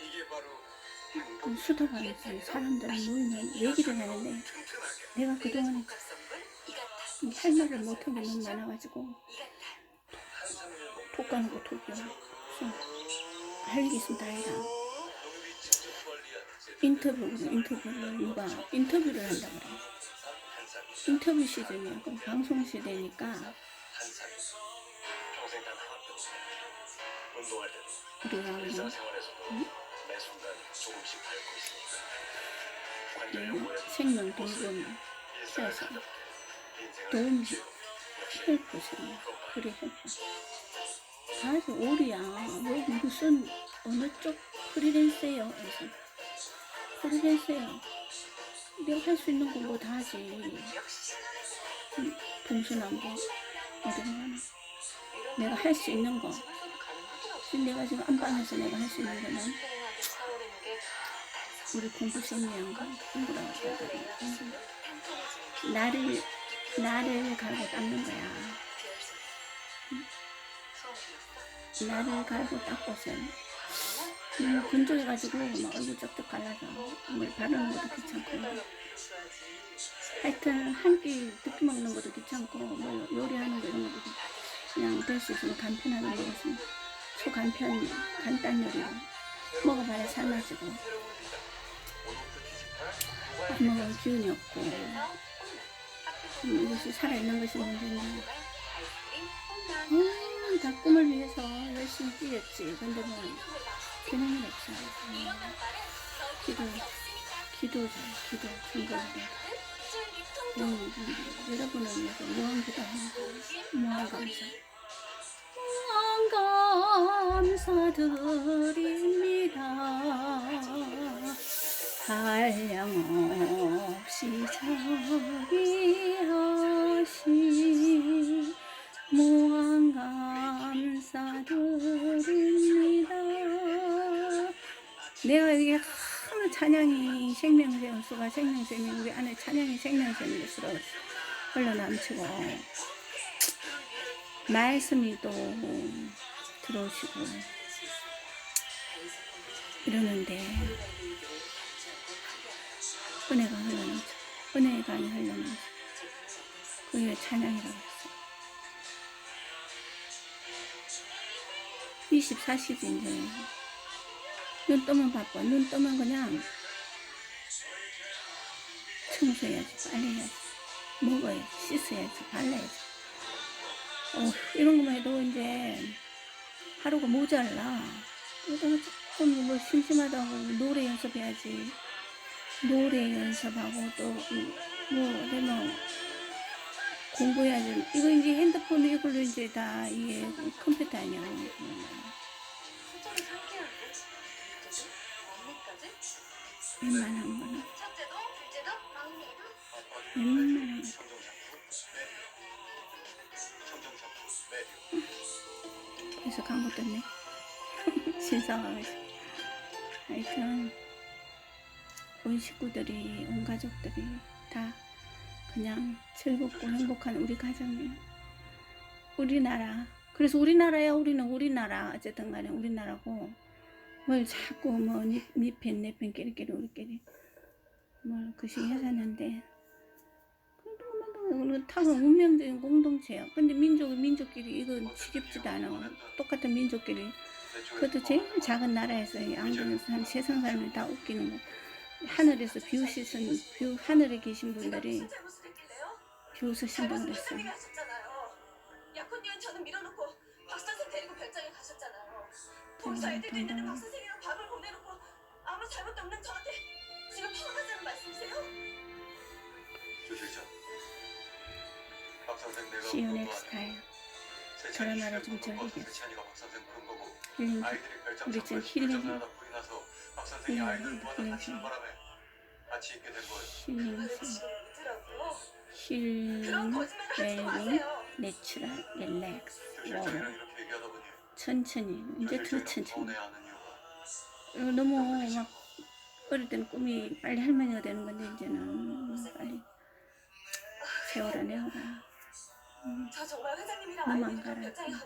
이게 바로 그 수다방에서 사람들이 모이면 얘기를 하는데 내가 이할 말을 못한 게 너무 많아가지고 한숨을 독가는 거 독이야. 그래서 할 얘기 있으면 다 해라. 인터뷰 인터뷰를 누가 인터뷰를 한다 그래. 인터뷰 시즌이야. 그럼 방송 시대니까 운동할 때도 우리가 뭐 일상생활에서도 매 순간 조금씩 밟고 있으니까 관절염 뭐 오염 생명 돌봄 일상을 키워서 가볍게 인생을 도움 즐겁게 헬프잖아 그래 헬프. 아주 오리야. 뭐 무슨 어느 쪽 프리랜서예요? 그래서 프리랜서예요. 내가 할 수 있는 거 뭐 다 하지. 동서남북 어디 가나 내가 할 수 있는 거. 지금 내가 지금 안방에서 내가 할 수 있는 거는 우리 공부 거 공부라고 탄탄해지는 나를 나를 갈고 닦는 거야. 나를 갈고 닦고서 음, 건조해가지고 막 얼굴 쩍쩍 갈라서 뭘 바르는 것도 귀찮고. 하여튼 한끼 늦게 먹는 것도 귀찮고 뭐 요리하는 거 이런 것도 귀- 그냥 될 수 있으면 간편하게 먹었으면 초간편 간단 요리로 먹어봐야 살만지고. 안 먹으면 기운이 없고. 음, 이것이 살아있는 것이 문제인데. 음, 다 꿈을 위해서 열심히 뛰었지. 근데 뭐 되는 일 없어 음, 기도 기도죠. 기도 중보기도 여러분을 위해서 무한 기도하는 무한 감사 무한 감사드립니다. 한량없이 자비하시 무한 감사드립니다. 내가 이게 하루 찬양이 생명의 연수가 생명샘이 우리 안에 찬양이 생명샘이 수로 흘러넘치고 말씀이 또 들어오시고 이러는데 은혜가 흘러넘쳐 은혜가 아니 흘러넘쳐 그게 찬양이라고 했어 24시지 이제 눈 뜨면 바빠 눈 뜨면 그냥 청소해야지 빨래해야지 먹어야지 씻어야지 발라야지. 어, 이런 것만 해도 이제 하루가 모자라. 그러다가 조금 뭐 심심하다고 노래 연습해야지. 노래 연습하고 또뭐 되면 공부해야지. 이거 이제 핸드폰 이걸로 이제 다 이게 컴퓨터 아니야 웬만한 거는 웬만한 거 청정샴푸 메디오 그래서 광고 떴네. 신상하가지고 하여튼 온 식구들이 온 가족들이 다 그냥 즐겁고 행복한 우리 가정이에요. 우리나라. 그래서 우리나라야 우리는 우리나라. 어쨌든 간에 우리나라고 뭘 자꾸 뭐 니- 니편 내편 끼리끼리 우리끼리. 뭘 그식 해사는데. 타고 운명적인 공동체야. 근데 민족이 민족끼리 이건 지겹지도 않아. 똑같은 민족끼리. 그것도 제일 작은 나라에서 양쪽에서 한 세상 사람이 다 웃기는 거. 하늘에서 비우시선 비 하늘에 계신 분들이 잘못은 그랬어 약혼녀인 저는 밀어놓고 박 선생 데리고 별장에 가셨잖아요. 거기서 정말 애들도 있는데 박 보내놓고 아무 잘못도 없는 저한테 지금 편하다는 말씀이세요? 조실장 박선생 내가 See you 그런 거 next 아니야. time 세찬이 드라마를 좀. 세찬이가 박선생 부른 거고 힐링 아이들이 별장 우리 지금 선거에서 힐링. 별장을 하나 불이 나서 박선생이 힐링, 아이들 모아다 힐링. 다치는 바람에 같이 있게 된 거예요 힐링 힐링 그런 거짓말 하지 웰빙 마세요 내추럴 릴렉스 이렇게 얘기하다 보니 천천히 이제 더 천천히 서운해하는 이유가 어, 너무 막 어릴 때는 꿈이 빨리 할머니가 되는 건데 이제는 빨리 세워라 내어라 저 정말 회장님이랑 너무 안 가라.